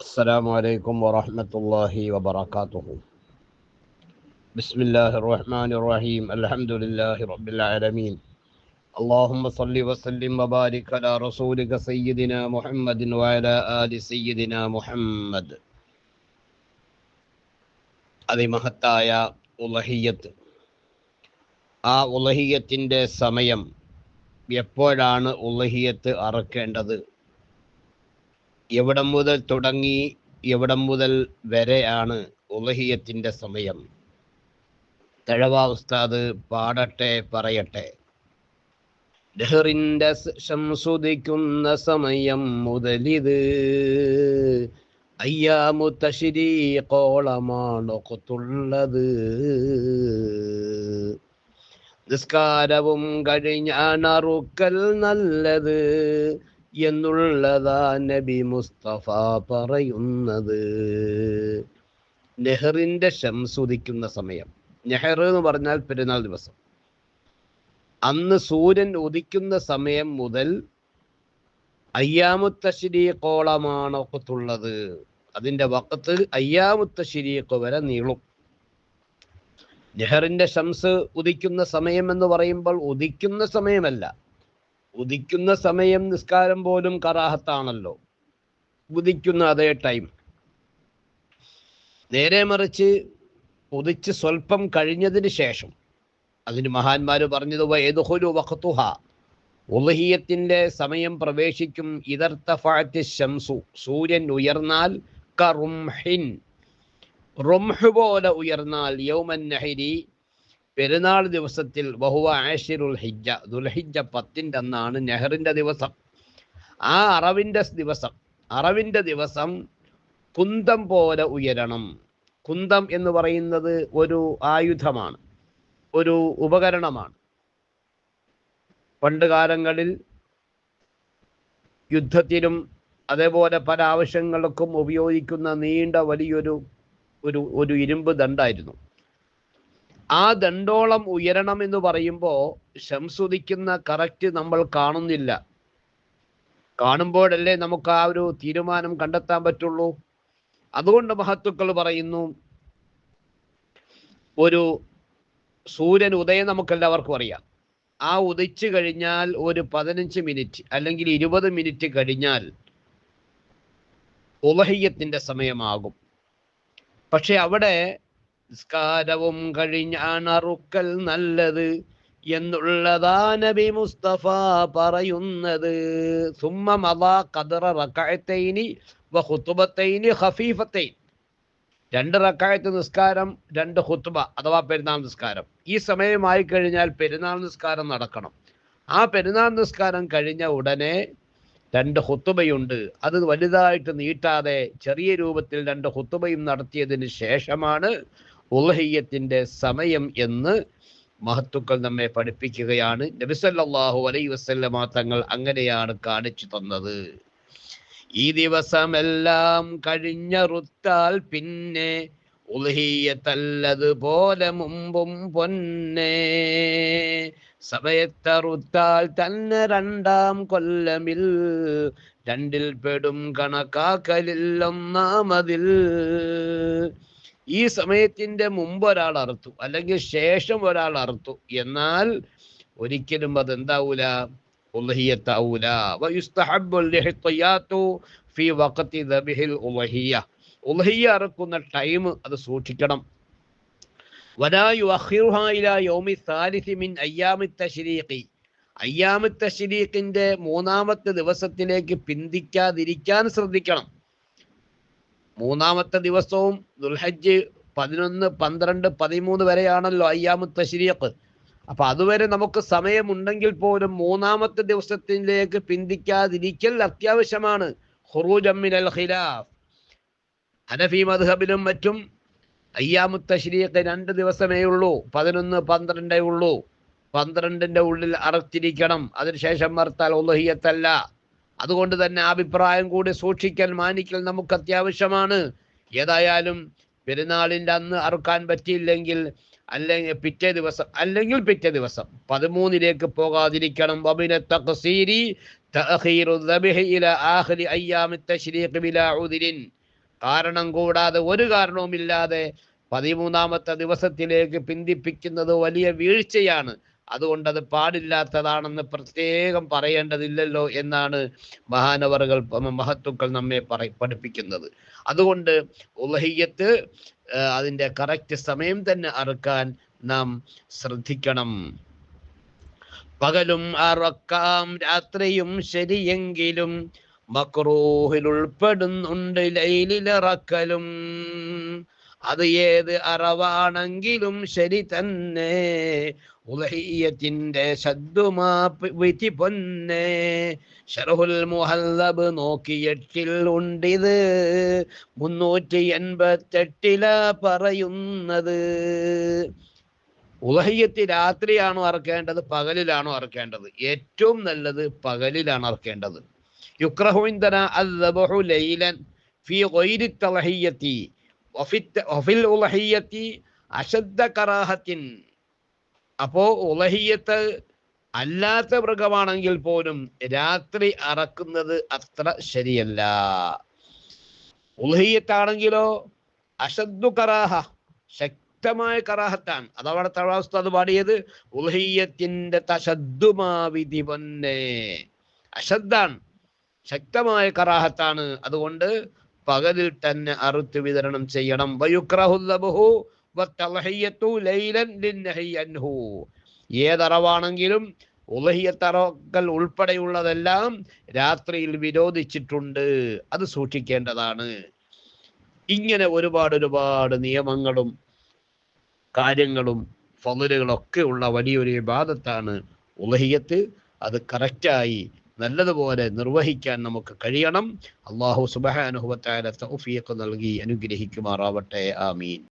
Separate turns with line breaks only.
السلام عليكم ورحمة الله وبركاته بسم الله الرحمن الرحيم الحمد لله رب العالمين اللهم صل وسلم وبارك على رسولك سيدنا محمد وعلى آل سيدنا محمد അതിമഹത്തായ ഉലഹിയത്ത് ആ ഉലഹിയത്തിൻ്റെ സമയം എപ്പോഴാണ് ഉലഹിയത്ത് അറക്കേണ്ടത് എവിടം മുതൽ തുടങ്ങി എവിടം മുതൽ വരെയാണ് ഉലഹിയത്തിന്റെ സമയം. തഴവ ഉസ്താദ് പാടട്ടെ പറയട്ടെ. ലഹറിന്റെ ശംസുദിക്കുന്ന സമയം മുതലിത് അയ്യാമു തശിരീകോളമാണ് കൊത്തുള്ളത് നിസ്കാരവും കഴിഞ്ഞാണറുക്കൽ നല്ലത്. എന്നുള്ളതാ നബി മുസ്തഫ പറയുന്നത്. നെഹ്റിന്റെ ശംസുദിക്കുന്ന സമയം. നെഹർ എന്ന് പറഞ്ഞാൽ പെരുന്നാൾ ദിവസം. അന്ന് സൂര്യൻ ഉദിക്കുന്ന സമയം മുതൽ അയ്യാമുത്തശ്രീക്കോളമാണ് ഒക്കത്തുള്ളത് അതിന്റെ വക്കത്ത് അയ്യാമുത്തശ്രീക്ക് വരെ നീളും. നെഹ്റിന്റെ ശംസ് ഉദിക്കുന്ന സമയം എന്ന് പറയുമ്പോൾ ഉദിക്കുന്ന സമയമല്ല. ഉദിക്കുന്ന സമയം നിസ്കാരം പോലും കറാഹത്താണല്ലോ. ഉദിക്കുന്ന അതേ ടൈം നേരെ മറിച്ച് ഉദിച്ച് സ്വല്പം കഴിഞ്ഞതിന് ശേഷം അതിന് മഹാന്മാര് പറഞ്ഞത് ഏതുഹൊരു വഖത്തുഹ ഉലഹിയത്തിന്റെ സമയം പ്രവേശിക്കും ഇതർത്തഫാറ്റ് ശംസു. സൂര്യൻ ഉയർന്നാൽ കറുംഹിൻ. റുംഹ് പോലെ ഉയർന്നാൽ യൗമൻ നഹിരി. പെരുന്നാൾ ദിവസത്തിൽ ബഹുവ ആഷിറുൽ ഹിജ്ജ ദുൽഹിജ്ജ പത്തിന്റെ അന്നാണ് നെഹറിന്റെ ദിവസം. ആ അറവിന്റെ ദിവസം അറവിന്റെ ദിവസം കുന്തം പോലെ ഉയരണം. കുന്തം എന്ന് പറയുന്നത് ഒരു ആയുധമാണ് ഒരു ഉപകരണമാണ്. പണ്ട് കാലങ്ങളിൽ യുദ്ധത്തിനും അതേപോലെ പല ആവശ്യങ്ങൾക്കും ഉപയോഗിക്കുന്ന നീണ്ട വലിയൊരു ഒരു ഒരു ഇരുമ്പ് ദണ്ടായിരുന്നു. ആ ദണ്ഡോളം ഉയരണം എന്ന് പറയുമ്പോൾ ശംസുദിക്കുന്ന കറക്റ്റ് നമ്മൾ കാണുന്നില്ല. കാണുമ്പോഴല്ലേ നമുക്ക് ആ ഒരു തീരുമാനം കണ്ടെത്താൻ പറ്റുള്ളൂ. അതുകൊണ്ട് മഹത്തുക്കൾ പറയുന്നു ഒരു സൂര്യൻ ഉദയം നമുക്കെല്ലാവർക്കും അറിയാം. ആ ഉദിച്ചു കഴിഞ്ഞാൽ ഒരു പതിനഞ്ച് മിനിറ്റ് അല്ലെങ്കിൽ ഇരുപത് മിനിറ്റ് കഴിഞ്ഞാൽ ഉലഹയ്യത്തിന്റെ സമയമാകും. പക്ഷെ അവിടെ നിസ്കാരവും കഴിഞ്ഞാണ് അറുക്കൽ നല്ലത് എന്നുള്ളതാ നബി മുസ്തഫ പറയുന്നത്. സുമ്മ ഖുതുബത്തൈനി ഖഫീഫത്തൈൻ. രണ്ട് റക്കായത്ത് നിസ്കാരം രണ്ട് ഹുത്തുബ അഥവാ പെരുന്നാൾ നിസ്കാരം. ഈ സമയമായി കഴിഞ്ഞാൽ പെരുന്നാൾ നിസ്കാരം നടക്കണം. ആ പെരുന്നാൾ നിസ്കാരം കഴിഞ്ഞ ഉടനെ രണ്ട് ഹുത്തുബയുണ്ട് അത് വലുതായിട്ട് നീട്ടാതെ ചെറിയ രൂപത്തിൽ രണ്ട് ഹുത്തുബയും നടത്തിയതിന് ശേഷമാണ് ഉലഹിയത്തിന്റെ സമയം എന്ന് മഹത്തുക്കൾ നമ്മെ പഠിപ്പിക്കുകയാണ്. നബിസല്ലാഹു അലൈ വസ്ല്ലമ തങ്ങൾ അങ്ങനെയാണ് കാണിച്ചു തന്നത്. ഈ ദിവസമെല്ലാം കഴിഞ്ഞറുത്താൽ പിന്നെ ഉൽഹിയത്തല്ലതുപോലെ മുമ്പും പൊന്നെ. സമയത്തറുത്താൽ തന്നെ രണ്ടാം കൊല്ലമിൽ രണ്ടിൽ പെടും കണക്കാക്കലില്ലൊന്നാമതിൽ ഈ സമയത്തിന്റെ മുമ്പ് ഒരാൾ അറുത്തു അല്ലെങ്കിൽ ശേഷം ഒരാൾ അറുത്തു. എന്നാൽ ഒരിക്കലും അത് എന്താവൂല ഉലഹിയത്താവൂല ഫി വഖത്തി ദബിഹിൽ ഉലഹിയ. ഉലഹിയ അറുക്കുന്ന ടൈം അത് സൂക്ഷിക്കണം. അയ്യാമി മൂന്നാമത്തെ ദിവസത്തിലേക്ക് പിന്തിക്കാതിരിക്കാൻ ശ്രദ്ധിക്കണം. മൂന്നാമത്തെ ദിവസവും ദുൽഹജ്ജ് പതിനൊന്ന് പന്ത്രണ്ട് പതിമൂന്ന് വരെയാണല്ലോ അയ്യാമു തശ്രീഖ്. അപ്പൊ അതുവരെ നമുക്ക് സമയമുണ്ടെങ്കിൽ പോലും മൂന്നാമത്തെ ദിവസത്തിലേക്ക് പിന്തിക്കാതിരിക്കൽ അത്യാവശ്യമാണ്. ഹുറൂജമ്മിനൽ ഖിലാഫ്. ഹനഫി മദ്ഹബിലും മറ്റും അയ്യാമു തശ്രീഖ് രണ്ട് ദിവസമേ ഉള്ളൂ. പതിനൊന്ന് പന്ത്രണ്ടേ ഉള്ളൂ. പന്ത്രണ്ടിന്റെ ഉള്ളിൽ അറുത്തിരിക്കണം. അതിനുശേഷം മറുത്താൽ ഒലഹിയത്തല്ല അതുകൊണ്ട് തന്നെ അഭിപ്രായം കൂടി സൂക്ഷിക്കൽ മാനിക്കൽ നമുക്ക് അത്യാവശ്യമാണ്. ഏതായാലും പെരുന്നാളിന്റെ അന്ന് അറുക്കാൻ പറ്റിയില്ലെങ്കിൽ അല്ലെങ്കിൽ പിറ്റേ ദിവസം അല്ലെങ്കിൽ പിറ്റേ ദിവസം പതിമൂന്നിലേക്ക് പോകാതിരിക്കണം. കാരണം കൂടാതെ ഒരു കാരണവുമില്ലാതെ പതിമൂന്നാമത്തെ ദിവസത്തിലേക്ക് പിന്തിപ്പിക്കുന്നത് വലിയ വീഴ്ചയാണ്. അതുകൊണ്ട് അത് പാടില്ലാത്തതാണെന്ന് പ്രത്യേകം പറയേണ്ടതില്ലല്ലോ എന്നാണ് മഹാനവറുകൾ മഹത്തുക്കൾ നമ്മെ പറ പഠിപ്പിക്കുന്നത്. അതുകൊണ്ട് ഉലഹിയത്ത് അതിന്റെ കറക്റ്റ് സമയം തന്നെ അറുക്കാൻ നാം ശ്രദ്ധിക്കണം. പകലും അറക്കാം രാത്രിയും ശരിയെങ്കിലും മക്രൂഹിൽ ഉൾപ്പെടുന്നുണ്ട് ലൈലിലിറക്കലും. അത് ഏത് അറവാണെങ്കിലും ശരി തന്നെ. ഉലഹിയത്തിന്റെ ശബ്ദുമാ വിധി പൊന്നെ. ഷർഹുൽ മുഹല്ലബ് നോക്കിയെട്ടിൽ ഉണ്ടിത്. മുന്നൂറ്റി എൺപത്തെട്ടില പറയുന്നത്. ഉലഹിയത്ത് രാത്രിയാണോ അറക്കേണ്ടത് പകലിലാണോ അറക്കേണ്ടത്? ഏറ്റവും നല്ലത് പകലിലാണ് അറക്കേണ്ടത്. യുക്രഹുന്ദന അൽ ലൈലൻ ഫി വഫിൽ ഉലഹിയത്തി അശദ്ധ കറാഹത്തിൻ. അപ്പോ ഉലഹിയത്ത് അല്ലാത്ത മൃഗമാണെങ്കിൽ പോലും രാത്രി അറക്കുന്നത് അത്ര ശരിയല്ല. ഉലഹിയത്താണെങ്കിലോ അശദ്ദു കറാഹ ശക്തമായ കറാഹത്താണ്. അതവിടെ തവാസ്തു അത് പാടിയത് ഉലഹിയത്തിന്റെ തശദ്ദുമാവിധി പൊന്നെ. അശദ്ധാണ് ശക്തമായ കറാഹത്താണ്. അതുകൊണ്ട് പകലിൽ തന്നെ അറുത്ത് വിതരണം ചെയ്യണം. ഏതറവാണെങ്കിലും ഉലഹിയത്തറക്കൽ ഉൾപ്പെടെയുള്ളതെല്ലാം രാത്രിയിൽ വിരോധിച്ചിട്ടുണ്ട്. അത് സൂക്ഷിക്കേണ്ടതാണ്. ഇങ്ങനെ ഒരുപാട് ഒരുപാട് നിയമങ്ങളും കാര്യങ്ങളും ഫലലുകളൊക്കെ ഉള്ള വലിയൊരു വിവാദത്താണ് ഉലഹിയത്ത്. അത് കറക്റ്റായി നല്ലതുപോലെ നിർവഹിക്കാൻ നമുക്ക് കഴിയണം. അള്ളാഹു സുബാനുഹുവത്തായ തൗഫീഖ് നൽകി അനുഗ്രഹിക്കുമാറാവട്ടെ. ആമീൻ.